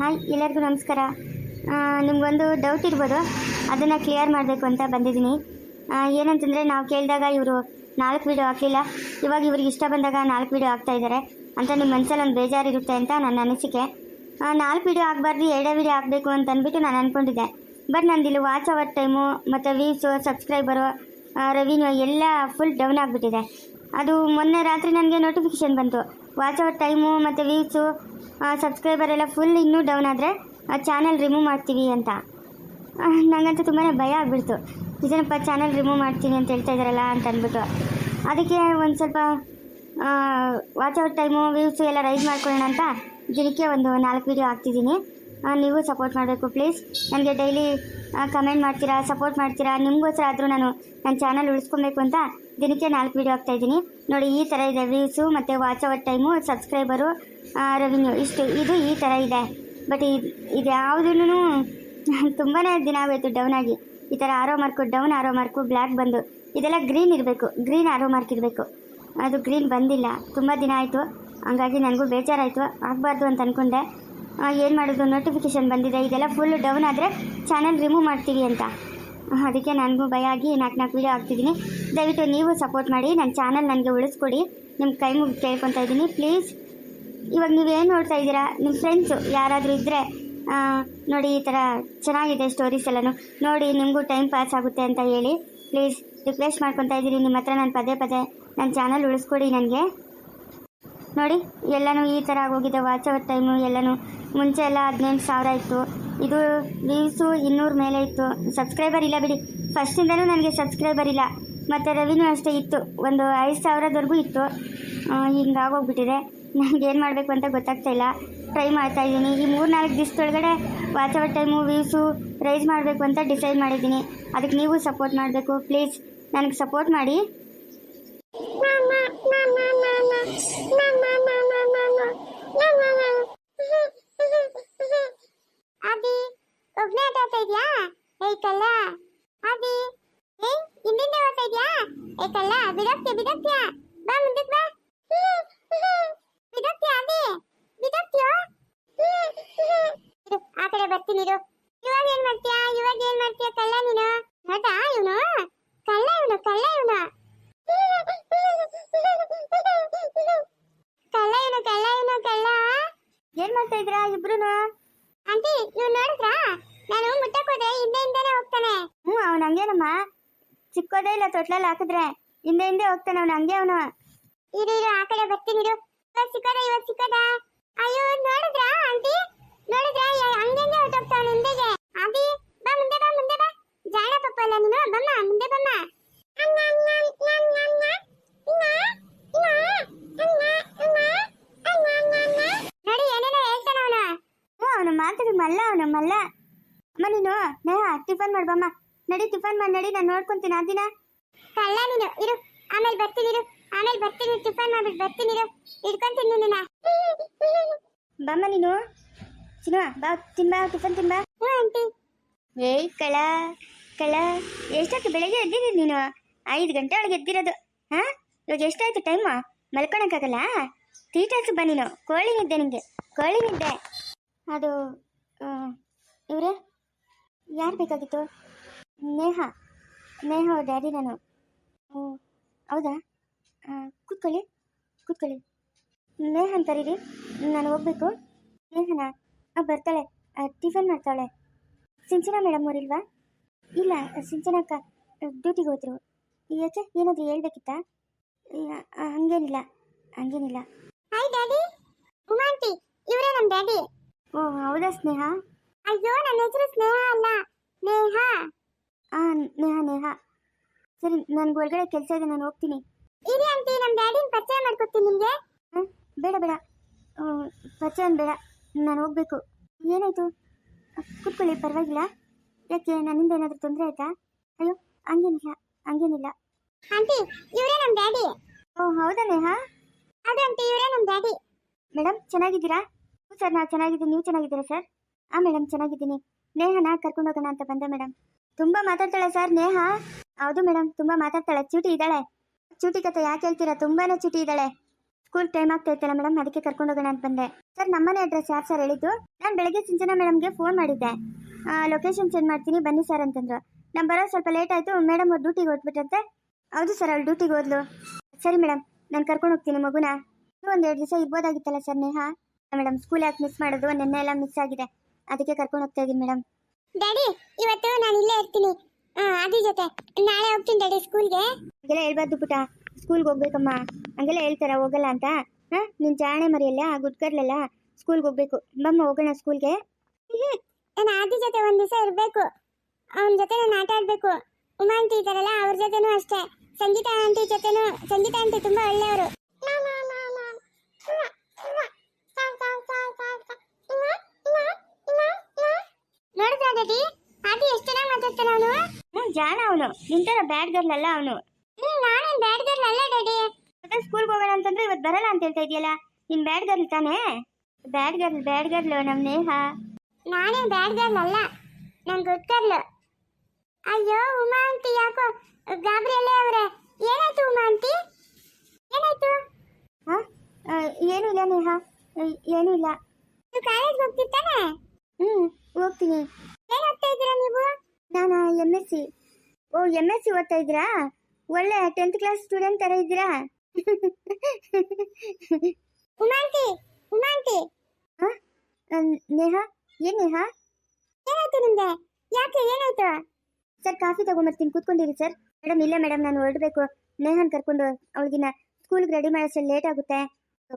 Hi, ಎಲ್ಲರಿಗೂ ನಮಸ್ಕಾರ. ನಿಮಗೊಂದು ಡೌಟ್ ಇರ್ಬೋದು. ಅದನ್ನು ಕ್ಲಿಯರ್ ಮಾಡಬೇಕು ಅಂತ ಬಂದಿದ್ದೀನಿ. ಏನಂತಂದರೆ ನಾವು ಕೇಳಿದಾಗ ಇವರು ನಾಲ್ಕು ವೀಡಿಯೋ ಹಾಕಲಿಲ್ಲ. ಇವಾಗ ಇವ್ರಿಗೆ ಇಷ್ಟ ಬಂದಾಗ ನಾಲ್ಕು ವೀಡಿಯೋ ಹಾಕ್ತಾ ಇದ್ದಾರೆ ಅಂತ ನಿಮ್ಮ ಮನಸ್ಸಲ್ಲಿ ಒಂದು ಬೇಜಾರಿರುತ್ತೆ ಅಂತ ನನ್ನ ಅನಿಸಿಕೆ. ನಾಲ್ಕು ವೀಡಿಯೋ ಆಗಬಾರ್ದು ಎರಡೇ ವೀಡಿಯೋ ಹಾಕಬೇಕು ಅಂತ ಅಂದ್ಬಿಟ್ಟು ನಾನು ಅಂದ್ಕೊಂಡಿದ್ದೆ ಬಟ್ ನಂದು ಇಲ್ಲಿ ವಾಚ್ ಅವರ್ ಟೈಮು ಮತ್ತು ವ್ಯೂಸು ಸಬ್ಸ್ಕ್ರೈಬರು ರೆವಿನ್ಯೂ ಎಲ್ಲ ಫುಲ್ ಡೌನ್ ಆಗಿಬಿಟ್ಟಿದೆ. ಅದು ಮೊನ್ನೆ ರಾತ್ರಿ ನನಗೆ ನೋಟಿಫಿಕೇಷನ್ ಬಂತು. ವಾಚ್ ಅವರ್ ಟೈಮು ಮತ್ತು ವ್ಯೂಸು ಸಬ್ಸ್ಕ್ರೈಬರ್ ಎಲ್ಲ ಫುಲ್ ಇನ್ನೂ ಡೌನ್ ಆದರೆ ಚಾನಲ್ ರಿಮೂವ್ ಮಾಡ್ತೀವಿ ಅಂತ. ನನಗಂತೂ ತುಂಬಾ ಭಯ ಆಗ್ಬಿಡ್ತು. ಇದೇನಪ್ಪ ಚಾನಲ್ ರಿಮೂವ್ ಮಾಡ್ತೀನಿ ಅಂತ ಹೇಳ್ತಾ ಇದ್ದಾರಲ್ಲ ಅಂತ ಅಂದ್ಬಿಟ್ಟು. ಅದಕ್ಕೆ ಒಂದು ಸ್ವಲ್ಪ ವಾಚ್ ಅವರ್ ಟೈಮು ವ್ಯೂಸು ಎಲ್ಲ ರೈಸ್ ಮಾಡ್ಕೊಳ್ಳೋಣ ಅಂತ ದಿನಕ್ಕೆ ಒಂದು ನಾಲ್ಕು ವೀಡಿಯೋ ಹಾಕ್ತಿದ್ದೀನಿ. ಆ, ನೀವು ಸಪೋರ್ಟ್ ಮಾಡಬೇಕು ಪ್ಲೀಸ್ ನನಗೆ ಡೈಲಿ ಕಮೆಂಟ್ ಮಾಡ್ತೀರಾ ಸಪೋರ್ಟ್ ಮಾಡ್ತೀರಾ ನಿಮಗೋಸ್ಕರ ಆದರೂ ನಾನು ನನ್ನ ಚಾನಲ್ ಉಳಿಸ್ಕೊಬೇಕು ಅಂತ ದಿನಕ್ಕೆ ನಾಲ್ಕು ವೀಡಿಯೋ ಹಾಕ್ತಾ ಇದ್ದೀನಿ. ನೋಡಿ, ಈ ಥರ ಇದೆ ವ್ಯೂಸು ಮತ್ತು watch hour time subscriber revenue ಇಷ್ಟು, ಇದು ಈ ಥರ ಇದೆ. ಬಟ್ ಇದು ಇದು ಯಾವುದೂ ತುಂಬಾ ದಿನ ಆಗೋಯ್ತು ಡೌನ್ ಆಗಿ. ಈ ಥರ arrow mark down arrow mark black ಬಂದು. ಇದೆಲ್ಲ ಗ್ರೀನ್ ಇರಬೇಕು. ಗ್ರೀನ್ ಆರೋ ಮಾರ್ಕ್ ಇರಬೇಕು. ಅದು ಗ್ರೀನ್ ಬಂದಿಲ್ಲ. ತುಂಬ ದಿನ ಆಯಿತು. ಹಂಗಾಗಿ ನನಗೂ ಬೇಜಾರಾಯಿತು. ಆಗಬಾರ್ದು ಅಂತ ಅಂದ್ಕೊಂಡೆ ಏನು ಮಾಡೋದು? ನೋಟಿಫಿಕೇಷನ್ ಬಂದಿದೆ. ಇದೆಲ್ಲ ಫುಲ್ ಡೌನ್ ಆದರೆ ಚಾನಲ್ ರಿಮೂವ್ ಮಾಡ್ತೀವಿ ಅಂತ. ಅದಕ್ಕೆ ನನಗೂ ಭಯ ಆಗಿ ನಾಲ್ಕು ನಾಲ್ಕು ವೀಡಿಯೋ ಹಾಕ್ತಿದ್ದೀನಿ. ದಯವಿಟ್ಟು ನೀವು ಸಪೋರ್ಟ್ ಮಾಡಿ ನನ್ನ ಚಾನಲ್ ನನಗೆ ಉಳಿಸ್ಕೊಡಿ. ನಿಮ್ಮ ಕೈ ಮುಗಿ ಕೇಳ್ಕೊತಾ ಇದ್ದೀನಿ. ಪ್ಲೀಸ್ ಇವಾಗ ನೀವೇನು ನೋಡ್ತಾ ಇದ್ದೀರಾ? ನಿಮ್ಮ ಫ್ರೆಂಡ್ಸು ಯಾರಾದರೂ ಇದ್ದರೆ ನೋಡಿ ಈ ಥರ ಚೆನ್ನಾಗಿದೆ ಸ್ಟೋರೀಸ್ ಎಲ್ಲನೂ. ನೋಡಿ ನಿಮಗೂ ಟೈಮ್ ಪಾಸ್ ಆಗುತ್ತೆ ಅಂತ ಹೇಳಿ. ಪ್ಲೀಸ್ ರಿಕ್ವೆಸ್ಟ್ ಮಾಡ್ಕೊತಾ ಇದ್ದೀನಿ. ನಿಮ್ಮ ಹತ್ರ ನಾನು ಪದೇ ಪದೇ ನನ್ನ ಚಾನಲ್ ಉಳಿಸ್ಕೊಡಿ ನನಗೆ. ನೋಡಿ, ಎಲ್ಲನೂ ಈ ಥರ ಆಗೋಗಿದೆ. ವಾಚ್ ಅವರ್ ಟೈಮು ಎಲ್ಲನೂ. ಮುಂಚೆ ಎಲ್ಲ ಹದಿನೆಂಟು ಸಾವಿರ ಇತ್ತು. ಇದು ವ್ಯೂಸು ಇನ್ನೂರು ಮೇಲೆ ಇತ್ತು ಸಬ್ಸ್ಕ್ರೈಬರ್ ಇಲ್ಲ ಬಿಡಿ ಫಸ್ಟಿಂದನೂ ನನಗೆ ಸಬ್ಸ್ಕ್ರೈಬರ್ ಇಲ್ಲ ಮತ್ತು ರೆವಿನ್ಯೂ ಅಷ್ಟೇ ಇತ್ತು ಒಂದು ಐದು ಸಾವಿರದವರೆಗೂ ಇತ್ತು ಹಿಂಗೆ ಆಗೋಗ್ಬಿಟ್ಟಿದೆ ನನಗೆ ಏನು ಮಾಡಬೇಕು ಅಂತ ಗೊತ್ತಾಗ್ತಾ ಇಲ್ಲ ಟ್ರೈ ಮಾಡ್ತಾ ಇದ್ದೀನಿ ಈ ಮೂರು ನಾಲ್ಕು ದಿವಸದೊಳಗಡೆ watch hour time views rise ಮಾಡಬೇಕು ಅಂತ ಡಿಸೈಡ್ ಮಾಡಿದ್ದೀನಿ ಅದಕ್ಕೆ ನೀವು ಸಪೋರ್ಟ್ ಮಾಡಬೇಕು ಪ್ಲೀಸ್ ನನಗೆ ಸಪೋರ್ಟ್ ಮಾಡಿ ಅದಿ ಒಬ್ನೇ ಆಟ ಆಡ್ತಾ ಇದ್ಯಾ? ಏಯ್ ಕಲ್ಲ ಏ ಹಿಂದಿಂದ ಓಡ್ತಾ ಇದ್ಯಾ? ಏಯ್ ಕಲ್ಲ ಬಿಡೋಕ್ತಿಯ ಬಾ ಮುಂದಕ್ಕೆ ಬಾ. ಬಿಡೋಕ್ತಿಯ ಅದಿ ಬಿಡೋಕ್ತಿಯೋ? ಇರು, ಆ ಕಡೆ ಬರ್ತೀನಿ ಇರು. ಇವಾಗ ಏನ್ ಮಾಡ್ತೀಯಾ? ಇವಾಗ ಏನ್ ಮಾಡ್ತೀಯಾ ಕಲ್ಲ ನೀನು ಹೌದಾ ಇವನು ಕಳ್ಳ ಇವನು ಕಳ್ಳ ಇವನು ಕಳ್ಳ ಇವನು ಕಳ್ಳ ಇವನು ಕಳ್ಳ ಏನ್ ಮಾಡ್ತಾ ಇದ್ರಾ ಇಬ್ರುನು ಆಂಟಿ ಇವ್ ನೋಡಿದ್ರಾ ನಾನು ಮುಟ್ಟಕ್ ಹೋದ್ರೆ ಹಿಂದೆ ಹಿಂದೆನೆ ಹೋಗ್ತಾನೆ ಹಂಗೇನಮ್ಮ ಚಿಕ್ಕೋದೇ ಇಲ್ಲ ತೊಟ್ಲಲ್ಲಿ ಹಾಕಿದ್ರೆ. ಹಿಂದೆ ಹಿಂದೆ ಹೋಗ್ತಾನೆ ಅವನು ಹಂಗೆ ಅವನು. ಇರು ಇರು ಆ ಕಡೆ ಬರ್ತೀನಿ ಇರು. ಇವಾಗ ಸಿಕ್ಕದ ಇವಾಗ ಸಿಕ್ಕದ ಅಯ್ಯೋ ನೋಡಿದ್ರಾ ಆಂಟಿ? ನೋಡಿದ್ರಾ? ಹಂಗೆ ಹಂಗೆ ಹೊಟ್ಟೋಗ್ತಾವನು ಹಿಂದೆಗೆ. ಆಂಟಿ ಬಾ ಮುಂದೆ ಬಾ ಮುಂದೆ ಬಾ. ಜಾಣ ಪಪ್ಪ ಅಲ್ಲ ನೀನು? ಬಮ್ಮ ಮುಂದೆ ಬಮ್ಮ. ನೋಡಿ ಏನೇನೋ ಹೇಳ್ತಾನ ಅವನು. ಅವನು ಮಾತಾಡಿ ಮಲ್ಲ ಅವನು ಮಲ್ಲ. ಅಮ್ಮ ನೀನು ಟಿಫನ್ ಮಾಡ್ಬಮ್ಮ ನಡಿ ಟಿಫನ್ ಮಾಡಿ ನಡಿ ನಾನು ನೋಡ್ಕೊಂತೀನಿ ಆ ದಿನ. ಕಳ್ಳ ನೀನು ಇರು. ಆಮೇಲೆ ಬರ್ತೀನಿ ಇರು. ಆಮೇಲೆ ಬರ್ತೀನಿ ಟಿಫನ್ ಮಾಡ್ಬಿಟ್ಟು ಬರ್ತೀನಿ ಇರು. ಇಟ್ಕೊಂತೀನಿ ನಿನ್ನ. ಬಮ್ಮ ನೀನು? ತಿನ್ನುವ ಬಾ ತಿನ್ಬಾ ಟಿಫನ್ ತಿನ್ಬಾ. ಹ್ಞೂ ಆಂಟಿ. ಏಯ್ ಕಳ ಕಳ ಎಷ್ಟೊತ್ತು ಬೆಳಗ್ಗೆ ಎದ್ದಿರಿ ನೀನು? ಐದು ಗಂಟೆ ಒಳಗೆ ಎದ್ದಿರೋದು. ಹಾಂ? ಇವಾಗ ಎಷ್ಟಾಯ್ತು ಟೈಮು ಮಲ್ಕೊಳಕ್ಕಾಗಲ್ಲ? ತೀಟಾಸು ಬಾ ನೀನು. ಕೋಳಿ ನಿದ್ದೆ ನಿಂಗೆ. ಕೋಳಿ ನಿದ್ದೆ ಅದು ಇವರೇ? ಯಾರು ಬೇಕಾಗಿತ್ತು? ನೇಹ ನೇಹ ಅವ್ರ ಡ್ಯಾಡಿ ನಾನು. ಓ ಹೌದಾ? ಕೂತ್ಕೊಳ್ಳಿ ಕೂತ್ಕೊಳ್ಳಿ. ನೇಹ ಅಂತಾರೀರಿ ನಾನು ಹೋಗ್ಬೇಕು. ನೇಹನ ಬರ್ತಾಳೆ. ಟಿಫನ್ ಮಾಡ್ತಾಳೆ. ಸಿಂಚನಾ ಮೇಡಮ್ ಅವರಿಲ್ವಾ ಇಲ್ಲ ಸಿಂಚನಾ ಅಕ್ಕ ಡ್ಯೂಟಿಗೆ ಹೋದ್ರು. ಯಾಕೆ ಏನಾದರೂ ಹೇಳ್ಬೇಕಿತ್ತ? ಹಂಗೇನಿಲ್ಲ ಹಂಗೇನಿಲ್ಲ. Hi daddy. ಉಮಾಂಟಿ ಇವರೇ ನಮ್ಮ ಡ್ಯಾಡಿ. ಓ ಹೌದಾ ಸ್ನೇಹ? ಅಯ್ಯೋ ನನ್ನ ಹೆಸರು ಸ್ನೇಹ ಅಲ್ಲ. ನೇಹ. ಆ ನೇಹ ನೇಹ. ಸರಿ ನನ್ಗೆ ಒಳಗಡೆ ಕೆಲಸ ಇದೆ ನಾನು ಹೋಗ್ತೀನಿ. ಇರಿ ಆಂಟಿ ನಮ್ಮ ಡ್ಯಾಡಿನ ಪರಿಚಯ ಮಾಡ್ಕೊಡ್ತೀನಿ ನಿಮಗೆ. ಬೇಡ ಬೇಡ. ಆ, ಪರಿಚಯ ಬೇಡ. ನಾನು ಹೋಗಬೇಕು. ಏನಾಯ್ತು? ಕೂತ್ಕೊಳ್ಳಿ ಪರವಾಗಿಲ್ಲ. ಯಾಕೆ ನನ್ನಿಂದ ಏನಾದರೂ ತೊಂದರೆ ಆಯ್ತಾ? ಅಯ್ಯೋ ಹಂಗೇನಿಲ್ಲ ಹಂಗೇನಿಲ್ಲ ಆಂಟಿ ಇವರೇ ನಮ್ಮ ಡ್ಯಾಡಿ. ಓ ಹೌದಾ ನೇಹ? ಅದು ಆಂಟಿ ಇವರೇ ನಮ್ಮ ಡ್ಯಾಡಿ. ಮೇಡಮ್ ಚೆನ್ನಾಗಿದ್ದೀರಾ? ಹ್ಞೂ ಸರ್ ನಾನು ಚೆನ್ನಾಗಿದ್ದೀನಿ. ನೀವು ಚೆನ್ನಾಗಿದ್ದೀರಾ ಸರ್? ಹಾಂ ಮೇಡಮ್ ಚೆನ್ನಾಗಿದ್ದೀನಿ. ನೇಹನ ಕರ್ಕೊಂಡು ಹೋಗೋಣ ಅಂತ ಬಂದೆ ಮೇಡಮ್ ತುಂಬ ಮಾತಾಡ್ತಾಳೆ ಸರ್, ನೇಹ. ಹೌದು ಮೇಡಮ್, ತುಂಬ ಮಾತಾಡ್ತಾಳೆ. ಚೂಟಿ ಇದ್ದಾಳೆ. ಚೂಟಿ ಕತೆ ಯಾಕೆ ಹೇಳ್ತೀರಾ? ತುಂಬಾನೇ ಚೂಟಿ ಇದ್ದಾಳೆ. ಸ್ಕೂಲ್ ಟೈಮ್ ಆಗ್ತಾ ಇತ್ತಲ್ಲ ಮೇಡಮ್, ಅದಕ್ಕೆ ಕರ್ಕೊಂಡು ಹೋಗೋಣ ಅಂತ ಬಂದೆ. ಸರ್, ನಮ್ಮನೆ ಅಡ್ರೆಸ್ ಯಾರು ಸರ್ ಹೇಳಿದ್ದು? ನಾನು ಬೆಳಗ್ಗೆ ಸಿಂಚನ ಮೇಡಮ್ಗೆ ಫೋನ್ ಮಾಡಿದ್ದೆ. ಲೊಕೇಶನ್ ಸೆಂಡ್ ಮಾಡ್ತೀನಿ, ಬನ್ನಿ ಸರ್ ಅಂತಂದ್ರು. ನಾನು ಬರೋ ಸ್ವಲ್ಪ ಲೇಟ್ ಆಯಿತು, ಮೇಡಮ್ ಅವ್ರು ಡ್ಯೂಟಿಗೆ ಹೋಗ್ಬಿಟ್ಟಂತೆ. ಹೌದು ಸರ್ ಅವ್ಳು ಡ್ಯೂಟಿಗೆ ಹೋದ್ಲು. ಸರಿ ಮೇಡಮ್, ನಾನು ಕರ್ಕೊಂಡು ಹೋಗ್ತೀನಿ ಮಗುನ. ಇನ್ನೂ ಒಂದು ಎರಡು ದಿವಸ ಇರ್ಬೋದಾಗಿತ್ತಲ್ಲ ಸರ್, ನೇಹ? ಮೇಡಮ್ ಸ್ಕೂಲ್ ಯಾಕೆ ಮಿಸ್ ಮಾಡೋದು? ನೆನ್ನೆ ಎಲ್ಲ ಮಿಸ್ ಆಗಿದೆ. ಅದಕ್ಕೆ ಕರ್ಕೊಂಡು ಹೋಗ್ತಾ ಇದ್ದೀನಿ ಮೇಡಮ್. ಡ್ಯಾಡಿ ಇವತ್ತು ನಾನು ಇಲ್ಲೇ ಇರ್ತೀನಿ. ಅದ್ರ ಜೊತೆ. ನಾಳೆ ಹೋಗ್ತೀನಿ ಡ್ಯಾಡಿ ಸ್ಕೂಲ್ಗೆ ಹಂಗೆಲ್ಲ ಹೇಳ್ಬಾರ್ದು ಪುಟ ಸ್ಕೂಲ್ಗೆ ಹೋಗ್ಬೇಕಮ್ಮ. ಹಂಗೆಲ್ಲ ಹೇಳ್ತಾರ ಹೋಗಲ್ಲ ಅಂತ? ಹಾ? ನಿನ್ ಜಾಣೆ ಮರಿಯಲ್ಲ ಗುಡ್ಕರ್ಲೆಲ್ಲ ಸ್ಕೂಲ್ಗೆ ಹೋಗ್ಬೇಕು. ಬಮ್ಮ ಹೋಗೋಣ ಸ್ಕೂಲ್ಗೆ ನಾನು ಆದಿ ಜೊತೆ ಒಂದ್ ದಿವಸ ಇರಬೇಕು. ಅವನ ಜೊತೆ ನಾನು ಆಟ ಆಡ್ಬೇಕು. ಉಮಾ ಆಂಟಿ ಇದಾರಲ್ಲ ಅವ್ರ ಜೊತೆನೂ ಅಷ್ಟೇ. ಸಂಗೀತ ಆಂಟಿ ಜೊತೆನೂ ಸಂಗೀತ ಆಂಟಿ ತುಂಬಾ ಒಳ್ಳೆಯವರು. ಅವನು. ನಿಂತರ ಬ್ಯಾಡ್ ಗರ್ಲ್ ಅಲ್ಲ ಅವನು. ನಾನೇನ್ ಬ್ಯಾಡ್ ಗರ್ಲ್ ಅಲ್ಲ ಡ್ಯಾಡಿ. ಮತ್ತೆ ಸ್ಕೂಲ್ಗೆ ಹೋಗೋಣ ಅಂತಂದ್ರೆ ಇವತ್ತು ಬರಲ್ಲ ಅಂತ ಹೇಳ್ತಾ ಇದೆಯಲ್ಲ? ನಿನ್ ಬ್ಯಾಡ್ ಗರ್ಲ್ ತಾನೇ? ಬ್ಯಾಡ್ ಗರ್ಲ್ ಬ್ಯಾಡ್ ಗರ್ಲ್ ನಮ್ ನೇಹ ನಾನೇನ್ ಬ್ಯಾಡ್ ಗರ್ಲ್ ಅಲ್ಲ ನನ್ ಗುಡ್ ಗರ್ಲ್ ಅಯ್ಯೋ ಉಮಾ ಆಂಟಿ ಯಾಕೋ ಗಾಬರಿಯಲ್ಲೇ ಅವ್ರೆ. ಏನಾಯ್ತು ಉಮಾ ಅಂತಿ ಏನಾಯ್ತು? ಹಾ? ಏನೂ ಇಲ್ಲ ನೇಹ. ಏನು ಏನೂ ಇಲ್ಲ. ನೀವು ಕಾಲೇಜ್ ಹೋಗ್ತಿರ್ತಾನೆ ಹ್ಮ್ ಹೋಗ್ತೀನಿ. ಏನ್ ಓದ್ತಾ ಇದ್ದೀರಾ ನೀವು? ನಾನು ಎಂ ಎಸ್ ಸಿ. ಓ ಎಂ ಎಸ್ ಸಿ ಓದ್ತಾ ಇದ್ದೀರಾ? ಒಳ್ಳೆ ಟೆಂತ್ ಕ್ಲಾಸ್ ಸ್ಟೂಡೆಂಟ್ ತರ ಇದ್ದೀರಾ? ಹುಮಾಂಟಿ ಹುಮಾಂಟಿ ಉಮಾ ಆಂಟಿ ಹಾ ನೇಹ ಏನ್ ನೇಹ? ಏನಾಯ್ತು ನಿಮ್ಗೆ? ಯಾಕೆ ಏನಾಯ್ತು? ಸರ್ ಕಾಫಿ ತಗೊಂಬರ್ತೀನಿ ಕೂತ್ಕೊಂಡಿರಿ ಸರ್. ಮೇಡಮ್ ಇಲ್ಲ ಮೇಡಮ್ ನಾನು ಹೊರಡಬೇಕು. ನೇಹನ್ ಕರ್ಕೊಂಡು ಅವಳಿಗಿನ ಸ್ಕೂಲ್ಗೆ ರೆಡಿ ಮಾಡಿಸ್ ಲೇಟ್ ಆಗುತ್ತೆ.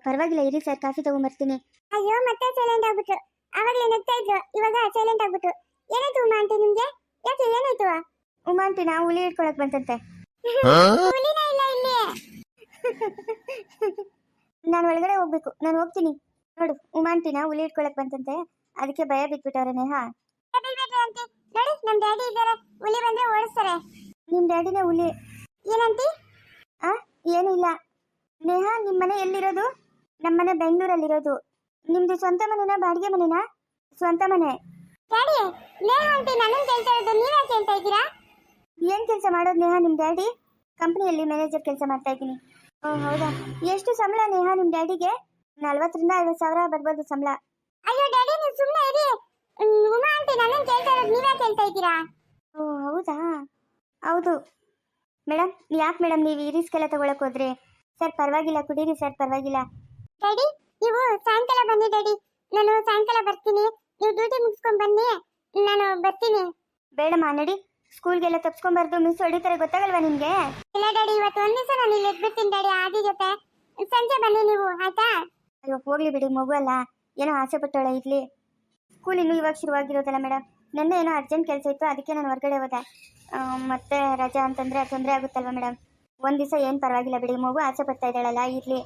ಪರವಾಗಿಲ್ಲ ಇರಿ ಸರ್ ಕಾಫಿ ತಗೊಂಡ್ಬರ್ತೀನಿ ಅಯ್ಯೋ ಮತ್ತೆ ಸೈಲೆಂಟ್ ಆಗ್ಬಿಟ್ರು. ಅವಾಗ್ಲೇ ನಗ್ತಾ ಇದ್ರು ಇವಾಗ ಸೈಲೆಂಟ್ ಆಗ್ಬಿಟ್ರು. ಏನಾಯ್ತು ಉಮಾ ಆಂಟಿ ನಿಮ್ಗೆ? ಯಾಕೆ ಏನಾಯ್ತು? ಉಮಾಂಟಿನ ಹುಲಿ ಇಟ್ಕೊಳಕ್ ಬಂತಂತೆ. ಹುಲಿನೇ ಇಲ್ಲ ಇಲ್ಲಿ. ನಾನು ಒಳಗಡೆ ಹೋಗ್ಬೇಕು ನಾನು ಹೋಗ್ತೀನಿ. ನೋಡು ಉಮಾಂಟಿನ ಹುಲಿ ಇಟ್ಕೊಳಕ್ ಬಂತಂತೆ. ಅದಕ್ಕೆ ಭಯ ಬಿಟ್ಬಿಟ್ಟವ್ರೆ ನೇಹ. ನೋಡಿ ನಮ್ ಡ್ಯಾಡಿ ಇದ್ದಾರೆ. ಹುಲಿ ಬಂದ್ರೆ ಓಡಿಸ್ತಾರೆ. ನಿಮ್ ಡ್ಯಾಡಿನ ಹುಲಿ. ಏನಂತಿ ಆ ಏನಿಲ್ಲ ನೇಹ ನಿಮ್ಮ ಮನೆ ಎಲ್ಲಿರೋದು? ನಮ್ಮನೆ ಬೆಂಗಳೂರಲ್ಲಿರೋದು. ನಿಮ್ದು ಸ್ವಂತ ಮನೆನಾ ಬಾಡಿಗೆ ಮನೆನಾ? ಸ್ವಂತ ಮನೆ. ಡ್ಯಾಡಿ ನೇಹ ಅಂತ ನನ್ನ ಕೇಳ್ತಾ ಇರೋದು ನೀವೇ ಕೇಳ್ತಾ ಇದ್ದೀರಾ? ಏನ್ ಕೆಲಸ ಮಾಡೋದು ನೇಹ ನಿಮ್ ಡ್ಯಾಡಿ? ಕಂಪ್ನಿಯಲ್ಲಿ ಮ್ಯಾನೇಜರ್ ಕೆಲಸ ಮಾಡ್ತಾ ಇದ್ದೀನಿ. ಓ ಹೌದಾ? ಎಷ್ಟು ಸಂಬಳ ನೇಹ ನಿಮ್ ಡ್ಯಾಡಿಗೆ? ನಲ್ವತ್ತರಿಂದ ಐವತ್ತು ಸಾವಿರ ಬರ್ಬೋದು ಸಂಬಳ. ಅಯ್ಯೋ ಡ್ಯಾಡಿ ನೀವು ಸುಮ್ಮನೆ ಇರಿ. ಉಮಾ ನಾನು ನನ್ನನ್ನು ಕೇಳ್ತಾ ಇರೋದು ನೀವೇ ಕೇಳ್ತಾ ಇದ್ದೀರಾ? ಓ ಹೌದಾ? ಹೌದು. ಮೇಡಮ್ ಯಾಕೆ ಮೇಡಮ್ ನೀವು ಈ ರಿಸ್ಕ್ ಎಲ್ಲ ತಗೊಳಕ್ ಹೋದ್ರಿ? ಸರ್ ಪರವಾಗಿಲ್ಲ ಕುಡೀರಿ ಸರ್ ಪರವಾಗಿಲ್ಲ. ಡ್ಯಾಡಿ ನೀವು ಸಾಯಂಕಾಲ ಬನ್ನಿ ಡ್ಯಾಡಿ. ನಾನು ಸಾಯಂಕಾಲ ಬರ್ತೀನಿ. ನೀವು ಡ್ಯೂಟಿ ಮುಗಿಸ್ಕೊಂಡು ಬನ್ನಿ. ನಾನು ಬರ್ತೀನಿ. ಬೇಡಮ್ಮ ನಡಿ. ಸ್ಕೂಲ್ಗೆಲ್ಲ ತಪ್ಸ್ಕೊಂಬಾರ್ದು ಮಿಸ್ ಹೊಡಿತಾರೆ ಗೊತ್ತಾಗಲ್ವಾ ನಿಮ್ಗೆ? ಇಲ್ಲ ಡ್ಯಾಡಿ ಇವತ್ತು ಒಂದ್ ದಿವಸ ನಾನು ಇಲ್ಲಿ ಎದ್ಬಿಡ್ತೀನಿ ಡ್ಯಾಡಿ ಆದಿ ಜೊತೆ. ಸಂಜೆ ಬನ್ನಿ ನೀವು ಆಯ್ತಾ? ಅಯ್ಯೋ ಹೋಗ್ಲಿ ಬಿಡಿ ಮಗು ಅಲ್ಲ. ಏನೋ ಆಸೆ ಪಟ್ಟೋಳ ಇರ್ಲಿ. ಸ್ಕೂಲ್ ಇನ್ನೂ ಇವಾಗ ಶುರುವಾಗಿರೋದಲ್ಲ ಮೇಡಮ್ ನೆನ್ನೆ ಏನೋ ಅರ್ಜೆಂಟ್ ಕೆಲಸ ಇತ್ತು ಅದಕ್ಕೆ ನಾನು ಹೊರಗಡೆ ಹೋದೆ. ಆ, ಮತ್ತೆ ರಜಾ ಅಂತಂದ್ರೆ ತೊಂದರೆ ಆಗುತ್ತಲ್ವಾ ಮೇಡಮ್ ಒಂದ್ ದಿವಸ ಏನು ಪರವಾಗಿಲ್ಲ ಬಿಡಿ ಮಗು ಆಸೆ ಪಡ್ತಾ ಇದ್ದಾಳಲ್ಲ ಇರ್ಲಿ.